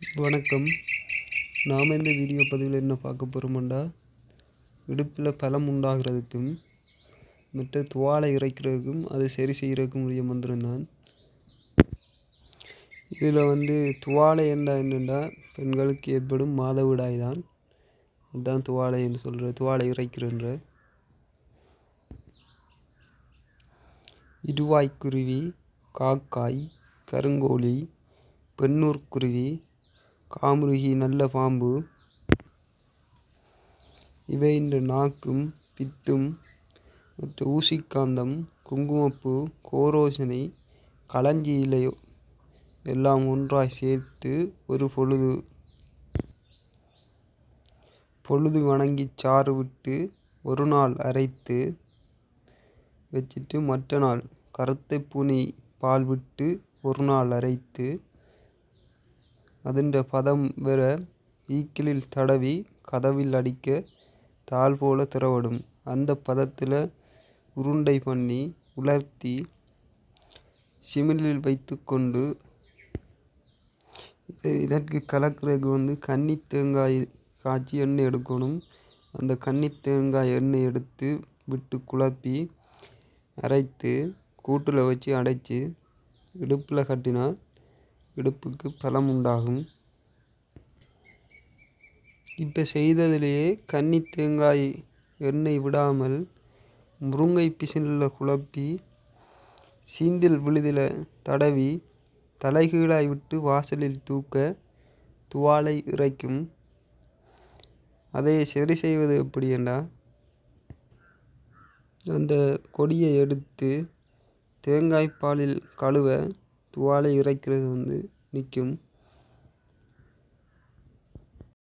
வணக்கம். நாம் இந்த வீடியோ பதிவில் என்ன பார்க்க போகிறோம்டா இடுப்பில் பலம் உண்டாகிறதுக்கும் மற்ற துவாலை இறைக்கிறதுக்கும் அதை சரி செய்கிறதுக்கும் உரிய மந்திரம் தான் இதில் வந்து துவாலை என்ன என்னென்னா பெண்களுக்கு ஏற்படும் மாதவிடாய் தான் அதுதான் துவாலை என்று சொல்கிற துவாலை இறைக்கிறன்ற. இருவாய்க்குருவி காக்காய் கருங்கோழி பெண்ணூர்க்குருவி காமுருகி நல்ல பாம்பு. இவை இந்த நாக்கும் பித்தும் மற்ற ஊசிக்காந்தம் குங்குமப்பூ கோரோசனை களஞ்சி இலை எல்லாம் ஒன்றாய் சேர்த்து ஒரு பொழுது. பொழுது வணங்கி சாறு விட்டு ஒரு நாள் அரைத்து வச்சுட்டு மற்ற நாள் கருத்தை பூனை பால் விட்டு ஒரு நாள் அரைத்து അതിൻ്റെ பதம் வர ஈக்கிலில் தடவி கதவில் அடிக்க தாள் போல திறவடும் அந்த பதத்தில் உருண்டை பண்ணி உலர்த்தி சிமிழில் வைத்து கொண்டு இதற்கு கலக்கிறதுக்கு வந்து கன்னி தேங்காய் காய்ச்சி எண்ணெய் எடுக்கணும் அந்த கன்னி தேங்காய் எண்ணெய் எடுத்து விட்டு குழப்பி அரைத்து கூட்டில் வச்சு அடைச்சி இடுப்பில் கட்டினால் இடுப்புக்கு பலம் உண்டாகும் இப்போ செய்ததிலேயே கன்னி தேங்காய் எண்ணெய் விடாமல் முருங்கை பிசினில் குழப்பி சீந்தில் விழுதில் தடவி தலைகீழாய் விட்டு வாசலில் தூக்க துவாலை இறைக்கும். அதை சரி செய்வது எப்படி என்றால் அந்த கொடியை எடுத்து தேங்காய் பாலில் கழுவ துவாலை இறைக்கிறது வந்து நிற்கும்.